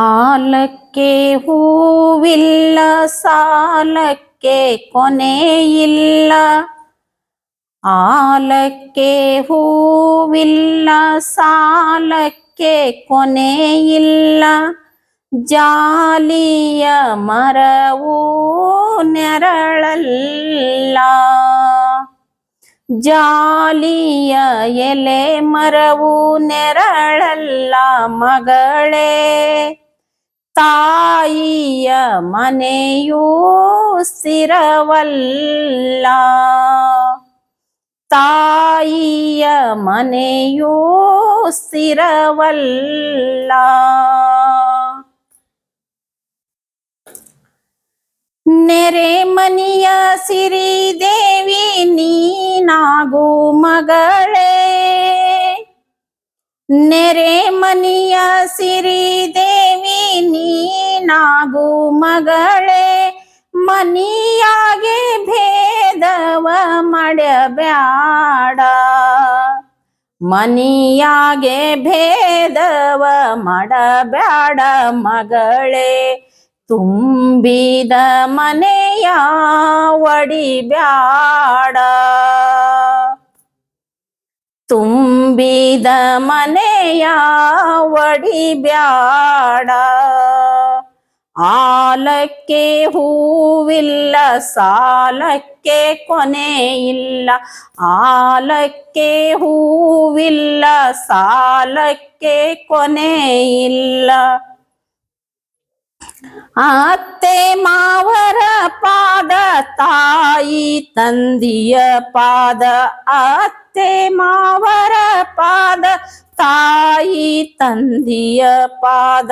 ಆಲಕ್ಕೆ ಹೂವಿಲ್ಲ, ಸಾಲಕ್ಕೆ ಕೊನೆಯಿಲ್ಲ. ಆಲಕ್ಕೆ ಹೂವಿಲ್ಲ, ಸಾಲಕ್ಕೆ ಕೊನೆಯಿಲ್ಲ. ಜಾಲಿಯ ಮರವು ನೆರಳಲ್ಲ. ಜಾಲಿಯ ಎಲೆ ಮರವು ನೆರಳಲ್ಲ ಮಗಳೇ. ತಾಯಿಯ ಮನೆಯೂ ಸ್ಥಿರವಲ್ಲ ತಾಯಿಯ ಮನೆಯೂ ಸ್ಥಿರವಲ್ಲ ನೆರೆ ಮನಿಯ ಸಿರಿದೇವಿ ನೀನಾಗು ಮಗಳೇ. ನೆರೆ ಮನಿಯ ಸಿರಿದೇವಿ ನೀನಾಗು ಮಗಳೇ, ಮನಿಯಾಗೆ ಭೇದವ ಮಾಡಬ್ಯಾಡ. ಮನಿಯಾಗೆ ಭೇದವ ಮಾಡಬ್ಯಾಡ ಮಗಳೇ, ತುಂಬಿದ ಮನೆಯ ಒಡಿಬ್ಯಾಡ. ತುಂಬಿದ ಮನೆಯ ಒಡಿಬ್ಯಾಡ ಆಲಕ್ಕೆ ಹೂವಿಲ್ಲ ಸಾಲಕ್ಕೆ ಕೊನೆಯಿಲ್ಲ ಆಲಕ್ಕೆ ಹೂವಿಲ್ಲ ಸಾಲಕ್ಕೆ ಕೊನೆಯಿಲ್ಲ ಅತ್ತೆ ಮಾವರ ಪಾದ, ತಾಯಿ ತಂದಿಯ ಪಾದ. ಅತ್ತೆ ಮಾವರ ಪಾದ, ತಾಯಿ ತಂದಿಯ ಪಾದ.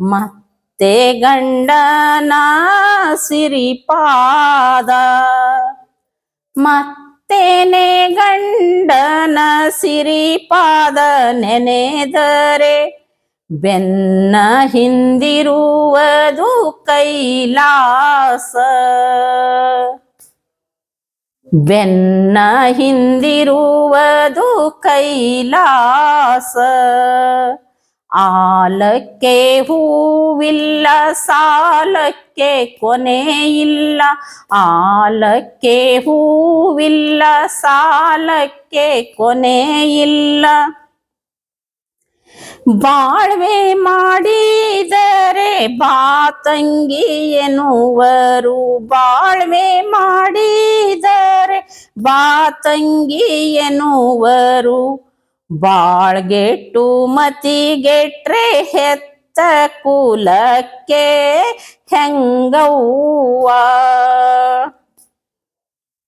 ಮತ್ತೆ ಗಂಡನ ಸಿರಿಪಾದ ಮತ್ತೇನೆ ಗಂಡನ ಸಿರಿಪಾದ ನೆನೆದರೆ ಬೆನ್ನ ಹಿಂದಿರುವುದು ಕೈಲಾಸ. ಬೆನ್ನ ಹಿಂದಿರುವುದು ಕೈಲಾಸ. ಆಲಕ್ಕೆ ಹೂವಿಲ್ಲ ಸಾಲಕ್ಕೆ ಕೊನೆಯಿಲ್ಲ ಆಲಕ್ಕೆ ಹೂವಿಲ್ಲ ಸಾಲಕ್ಕೆ ಕೊನೆಯಿಲ್ಲ ಬಾಳ್ವೆ ಮಾಡಿದರೆ ಬಾತಂಗಿ ಎನ್ನುವರು. ಬಾಳ್ವೆ ಮಾಡಿದರೆ ಬಾತಂಗಿ ಎನ್ನುವರು. ಬಾಳ್ಗೆಟ್ಟು ಮತಿಗೆಟ್ರೆ ಹೆತ್ತ ಕುಲಕ್ಕೆ ಹೆಂಗವ್ವ?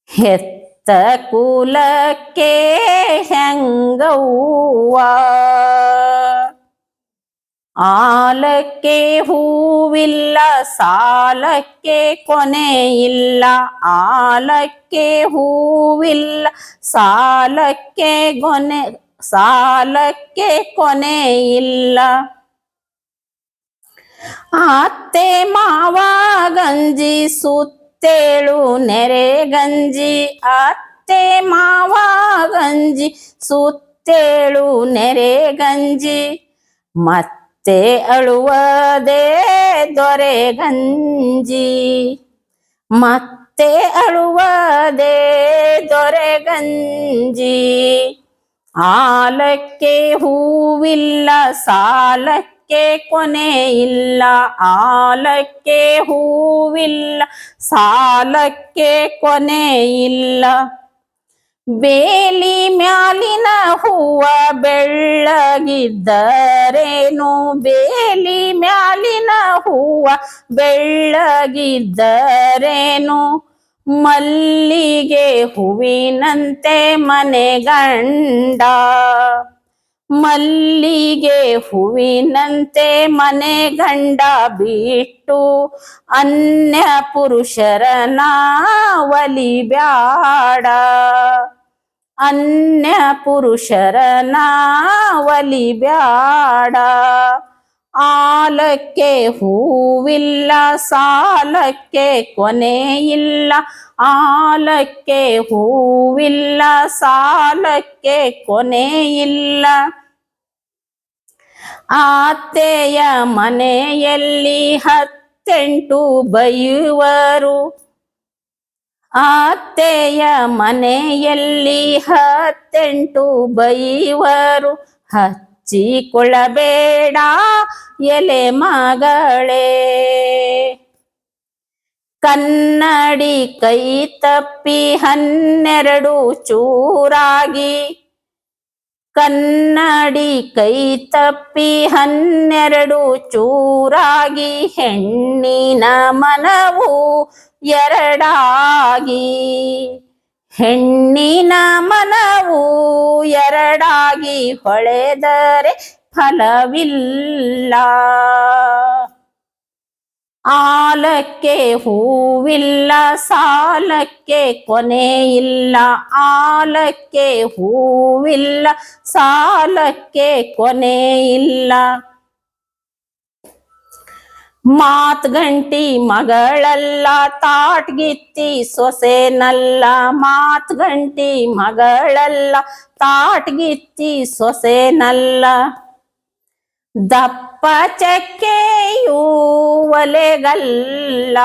ಹೆತ್ತ ಕುಲಕ್ಕೆ ಹೆಂಗವ್ವ? ಆಲಕ್ಕೆ ಹೂವಿಲ್ಲ, ಸಾಲಕ್ಕೆ ಇಲ್ಲ. ಆಲಕ್ಕೆ ಹೂವಿಲ್ಲ, ಸಾಲಕ್ಕೆ ಕೊನೆ ಸಾಲಕ್ಕೆ ಕೊನೆ ಇಲ್ಲ. ಅತ್ತೆ ಮಾವ ಗಂಜಿ ಸುತ್ತೇಳು ನೆರೆ ಗಂಜಿ, ಅತ್ತೆ ಮಾವ ಗಂಜಿ, ಸುತ್ತೇಳು ನೆರೆ ಗಂಜಿ. ಮತ್ತೆ ಅಳುವದೇ ದೊರೆ ಗಂಜಿ. ಮತ್ತೆ ಅಳುವದೇ ದೊರೆ ಗಂಜಿ. ಆಲಕ್ಕೆ ಹೂವಿಲ್ಲ ಸಾಲಕ್ಕೆ ಕೊನೆಯಿಲ್ಲ ಆಲಕ್ಕೆ ಹೂವಿಲ್ಲ, ಸಾಲಕ್ಕೆ ಕೊನೆಯಿಲ್ಲ ಬೇಲಿ ಮ್ಯಾಲಿನ ಹೂವ ಬೆಳ್ಳಗಿದ್ದರೇನು? ಬೇಲಿ ಮ್ಯಾಲಿನ ಹೂವ ಬೆಳ್ಳಗಿದ್ದರೇನು? ಮಲ್ಲಿಗೆ ಹೂವಿನಂತೆ ಮನೆ ಗಂಡ. ಮಲ್ಲಿಗೆ ಹೂವಿನಂತೆ ಮನೆ ಗಂಡ ಬಿಟ್ಟು ಅನ್ಯ ಪುರುಷರನ ಒಲಿಬ್ಯಾಡ ಅನ್ಯ ಪುರುಷರನ ಒಲಿಬ್ಯಾಡ ಆಲಕ್ಕೆ ಹೂವಿಲ್ಲ, ಸಾಲಕ್ಕೆ ಕೊನೆಯಿಲ್ಲ. ಆಲಕ್ಕೆ ಹೂವಿಲ್ಲ, ಸಾಲಕ್ಕೆ ಕೊನೆಯಿಲ್ಲ. ಆತೆಯ ಮನೆಯಲ್ಲಿ ಹತ್ತೆಂಟು ಬೈಯುವರು. ಆತೆಯ ಮನೆಯಲ್ಲಿ ಹತ್ತೆಂಟು ಬೈಯುವರು. ಹಚ್ಚಿಕೊಳ್ಳಬೇಡ ಎಲೆ ಮಗಳೇ. ಕನ್ನಡಿ ಕೈ ತಪ್ಪಿ ಹನ್ನೆರಡು ಚೂರಾಗಿ. ಕನ್ನಡಿ ಕೈ ತಪ್ಪಿ ಹನ್ನೆರಡು ಚೂರಾಗಿ. ಹೆಣ್ಣಿನ ಮನವು ಎರಡಾಗಿ. ಹೆಣ್ಣಿನ ಮನವು ಎರಡಾಗಿ ಹೊಳೆದರೆ ಫಲವಿಲ್ಲ. ಆಲಕ್ಕೆ ಹೂವಿಲ್ಲ ಸಾಲಕ್ಕೆ ಕೊನೆ ಇಲ್ಲ. ಆಲಕ್ಕೆ ಹೂವಿಲ್ಲ ಸಾಲಕ್ಕೆ ಕೊನೆ ಇಲ್ಲ ಮಾತ್ಗಂಟಿ ಮಗಳಲ್ಲ ತಾಟ್ಗಿತ್ತಿ ಸೊಸೆನಲ್ಲ. ಮಾತ್ಗಂಟಿ ಮಗಳಲ್ಲ ತಾಟ್ಗಿತ್ತಿ ಸೊಸೆನಲ್ಲ. ದಪ್ಪ ಚಕ್ಕೆಯೂ ಒಲೆಗಲ್ಲ.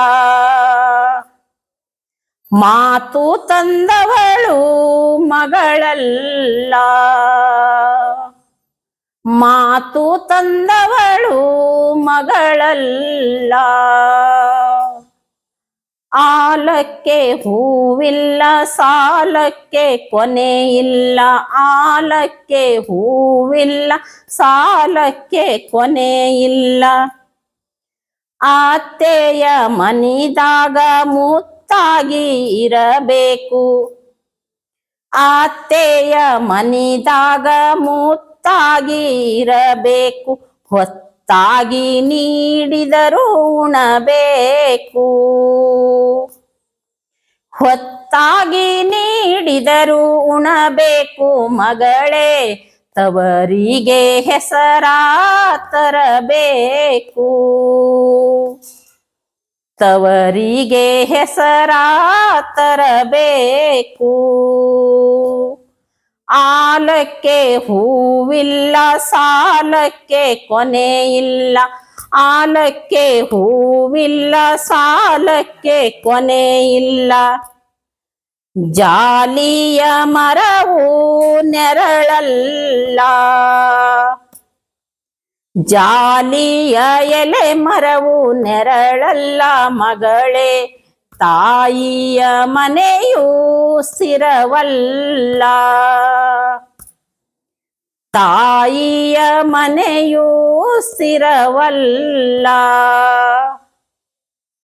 ಮಾತು ತಂದವಳು ಮಗಳಲ್ಲ. ಮಾತು ತಂದವಳು ಮಗಳಲ್ಲ. ಆಲಕ್ಕೆ ಹೂವಿಲ್ಲ, ಸಾಲಕ್ಕೆ ಕೊನೆ ಇಲ್ಲ. ಆಲಕ್ಕೆ ಹೂವಿಲ್ಲ, ಸಾಲಕ್ಕೆ ಕೊನೆ ಇಲ್ಲ. ಆತ್ತೆಯ ಮನಿದಾಗ ಮುತ್ತಾಗಿ ಇರಬೇಕು. ಆತ್ತೆಯ ಮನಿದಾಗ ಮುತ್ತಾಗಿ ಇರಬೇಕು ಹೊತ್ತಾಗಿ ನೀಡಿದರು ಉಣಬೇಕು. ಹೊತ್ತಾಗಿ ನೀಡಿದರು ಉಣಬೇಕು ಮಗಳೇ ತವರಿಗೆ ಹೆಸರ ತರಬೇಕು. ತವರಿಗೆ ಹೆಸರ ತರಬೇಕು. ಆಲಕ್ಕೆ ಹೂವಿಲ್ಲ, ಸಾಲಕ್ಕೆ ಕೊನೆ ಇಲ್ಲ ಆಲಕ್ಕೆ ಹೂವಿಲ್ಲ, ಸಾಲಕ್ಕೆ ಕೊನೆ ಇಲ್ಲ ಜಾಲಿಯ ಮರವು ನೆರಳಲ್ಲ. ಜಾಲಿಯ ಎಲೆ ಮರವು ನೆರಳಲ್ಲ ಮಗಳೇ. ತಾಯಿಯ ಮನೆಯೂ ಸ್ಥಿರವಲ್ಲ ತಾಯಿಯ ಮನೆಯೂ ಸ್ಥಿರವಲ್ಲ